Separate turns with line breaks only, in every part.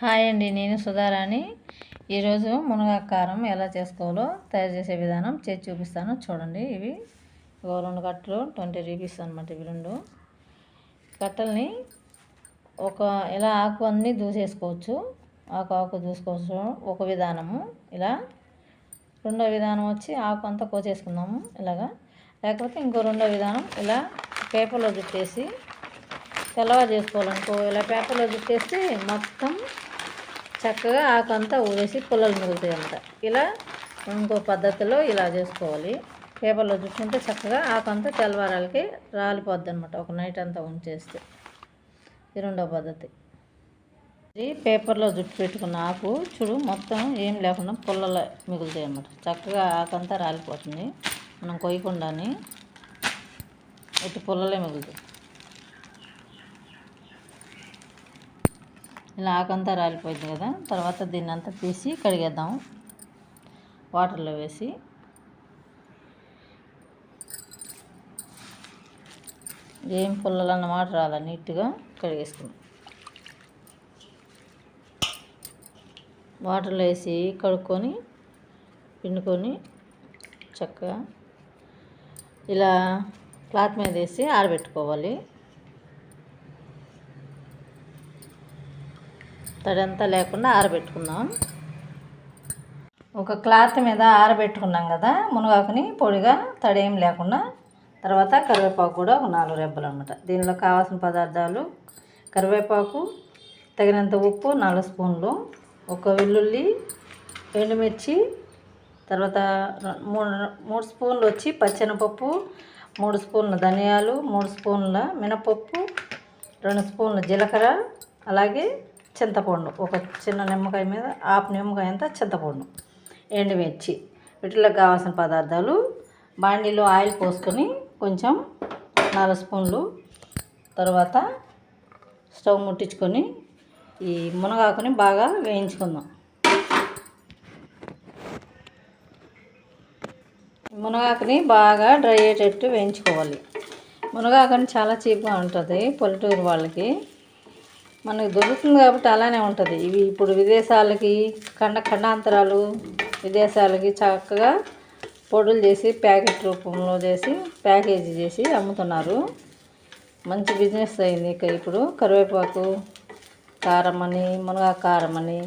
Hi అండి నేను సుధారాణి. ఈరోజు మునగాకారం ఎలా చేసుకోవాలో తయారు చేసే విధానం చేసి చూపిస్తాను. చూడండి ఇవి ఓ రెండు కట్టలు ట్వంటీ రూపీస్ అనమాట ఇవి రెండు. కట్టల్ని ఒక ఇలా ఆకు అన్నీ దూసేసుకోవచ్చు. ఆకు ఆకు దూసుకోవచ్చు ఒక విధానము. ఇలా రెండో విధానం వచ్చి ఆకు అంతా కోసేసుకుందాము ఇలాగా. లేకపోతే ఇంకో రెండో విధానం ఇలా పేపర్లో చుట్టేసి తెల్లవారు చేసుకోవాలనుకో ఇలా పేపర్లో చుట్టేస్తే మొత్తం చక్కగా ఆకంతా ఊరేసి పుల్లలు మిగులుతాయి అంట ఇలా ఇంకో పద్ధతిలో ఇలా చేసుకోవాలి. పేపర్లో చుట్టుకుంటే చక్కగా ఆకంతా తెల్లవారాలకి రాలిపోద్ది అనమాట ఒక నైట్ అంతా ఉంచేస్తే. ఇది రెండో పద్ధతి. ఇది పేపర్లో జుట్టు పెట్టుకున్న ఆకు చూడు మొత్తం ఏం లేకుండా పుల్లలు మిగులుతాయి అన్నమాట. చక్కగా ఆకంతా రాలిపోతుంది. మనం కొయ్యకుండానే ఇటు పుల్లలే మిగులుతాయి. ఇలా ఆకంతా రాలిపోయింది కదా తర్వాత దీన్ని అంతా తీసి కడిగేద్దాం. వాటర్లో వేసి. ఏం పుల్లలు అన్నమాట రాలా నీట్గా కడిగేసుకుందాం. వాటర్లో వేసి కడుక్కొని పిండుకొని చక్కగా ఇలా క్లాత్ మీద వేసి ఆరబెట్టుకోవాలి. తడంతా లేకుండా ఆరబెట్టుకుందాం. ఒక క్లాత్ మీద ఆరబెట్టుకున్నాం కదా మునగాకుని పొడిగా తడేం లేకుండా తర్వాత కరివేపాకు కూడా ఒక నాలుగు రెబ్బలు అనమాట దీనిలో కావాల్సిన పదార్థాలు కరివేపాకు తగినంత ఉప్పు నాలుగు స్పూన్లు ఒక వెల్లుల్లి ఎండుమిర్చి తర్వాత మూడు మూడు స్పూన్లు వచ్చి పచ్చెనపప్పు మూడు స్పూన్ల ధనియాలు మూడు స్పూన్ల మినపప్పు రెండు స్పూన్ల జీలకర్ర అలాగే చింతపండు. ఒక చిన్న నిమ్మకాయ మీద ఆపు నిమ్మకాయ అంతా చింతపండు. ఎండుమిర్చి వీటిలో కావాల్సిన పదార్థాలు బాండీలో ఆయిల్ పోసుకొని కొంచెం నాలుగు స్పూన్లు తర్వాత స్టవ్ ముట్టించుకొని ఈ మునగాకుని బాగా వేయించుకుందాం. మునగాకుని బాగా డ్రై అయ్యేటట్టు వేయించుకోవాలి. మునగాకుని చాలా చీప్గా ఉంటుంది. పల్లెటూరు వాళ్ళకి మనకు దొరుకుతుంది కాబట్టి అలానే ఉంటుంది. ఇవి ఇప్పుడు విదేశాలకి ఖండ ఖండాంతరాలు విదేశాలకి చక్కగా పొడులు చేసి ప్యాకెట్ రూపంలో చేసి ప్యాకేజీ చేసి అమ్ముతున్నారు. మంచి బిజినెస్ అయింది ఇక ఇప్పుడు. కరివేపాకు కారం అని మునగా కారం అని.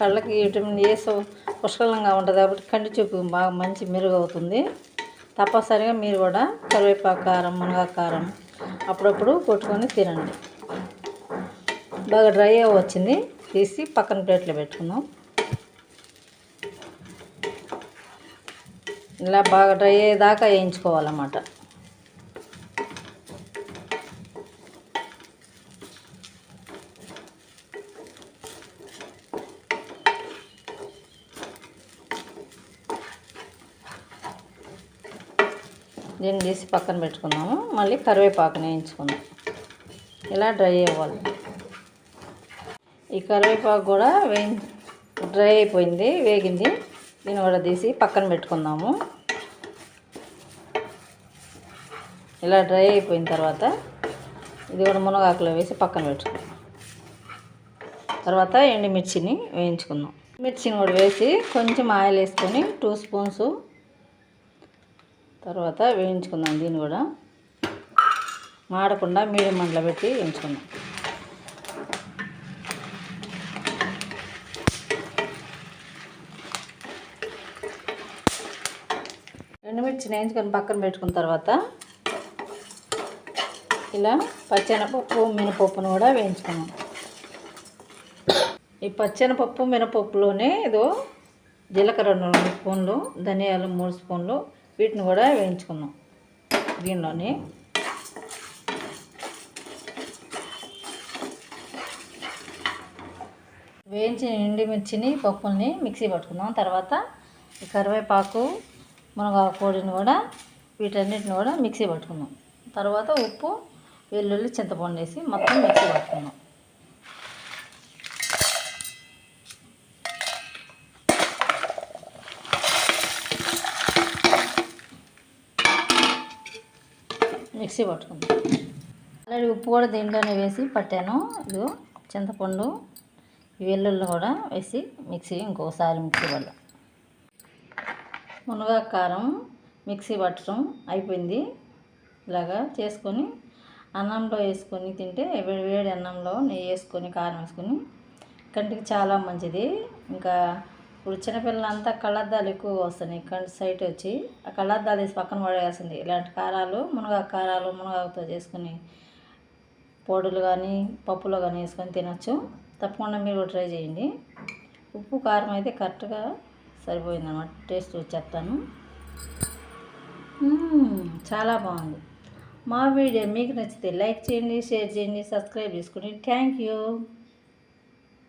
కళ్ళకి విటమిన్ ఏ పుష్కలంగా ఉంటుంది కాబట్టి కంటి చూపు బాగా మంచి మెరుగు అవుతుంది తప్పనిసరిగా మీరు కూడా కరివేపాకు కారం మునగా కారం అప్పుడప్పుడు కొట్టుకొని తినండి. బాగా డ్రై వచ్చింది తీసి పక్కన ప్లేట్లో పెట్టుకుందాం. ఇలా బాగా డ్రై అయ్యేదాకా వేయించుకోవాలన్నమాట. దీన్ని తీసి పక్కన పెట్టుకుందాము. మళ్ళీ కరివేపాకుని వేయించుకుందాం. ఇలా డ్రై అవ్వాలి. ఈ కరివేపాకు కూడా వే డ్రై అయిపోయింది వేగింది. దీన్ని కూడా తీసి పక్కన పెట్టుకుందాము. ఇలా డ్రై అయిపోయిన తర్వాత ఇది కూడా మునగాకులో వేసి పక్కన పెట్టుకుందాం. తర్వాత ఎండుమిర్చిని వేయించుకుందాం. మిర్చిని కూడా వేసి కొంచెం ఆయిల్ వేసుకొని టూ స్పూన్స్ తర్వాత వేయించుకుందాం దీన్ని కూడా. మాడకుండా మీడియం మంటలో పెట్టి వేయించుకుందాం ఎండుమిర్చి వేయించుకొని పక్కన పెట్టుకున్న తర్వాత ఇలా పచ్చెనపప్పు మినపప్పును కూడా వేయించుకున్నాం ఈ పచ్చెనపప్పు మినపప్పులోనే ఏదో జీలకర్ర రెండు స్పూన్లు ధనియాలు మూడు స్పూన్లు వీటిని కూడా వేయించుకున్నాం దీనిలోని. వేయించిన ఎండుమిర్చిని పప్పుల్ని మిక్సీ పట్టుకుందాం. తర్వాత కరివేపాకు మునగాకు పొడిని కూడా వీటన్నిటిని కూడా మిక్సీ పట్టుకుందాం. తర్వాత ఉప్పు వెల్లుల్లి చింతపండు వేసి మొత్తం మిక్సీ పట్టుకుందాం. మిక్సీ పట్టుకుందాం. ఆల్రెడీ ఉప్పు కూడా దీంట్లోనే వేసి పట్టాను. ఇది చింతపండు వెల్లుల్లి కూడా వేసి మిక్సీ ఇంకోసారి మిక్సీ పడదాం. మునగాకు కారం మిక్సీ పట్టడం అయిపోయింది. ఇలాగా చేసుకొని అన్నంలో వేసుకొని తింటే వేడి వేడి అన్నంలో నెయ్యి వేసుకొని కారం వేసుకొని కంటికి చాలా మంచిది. ఇంకా ఇప్పుడు చిన్నపిల్లలంతా కళ్ళద్దాలు ఎక్కువగా వస్తున్నాయి. కంటి సైట్ వచ్చి ఆ కళ్ళద్దాలు వేసి పక్కన పడేయాల్సింది. ఇలాంటి కారాలు మునగా కారాలు మునగాకుతో చేసుకుని పొడులు కానీ పప్పులో కానీ వేసుకొని తినొచ్చు. తప్పకుండా మీరు ట్రై చేయండి. ఉప్పు కారం అయితే కరెక్ట్గా సరిపోయిందన్నమాట టేస్ట్ చెప్తాను చాలా బాగుంది. మా వీడియో మీకు నచ్చితే లైక్ చేయండి షేర్ చేయండి సబ్స్క్రైబ్ చేసుకోండి థ్యాంక్ యూ.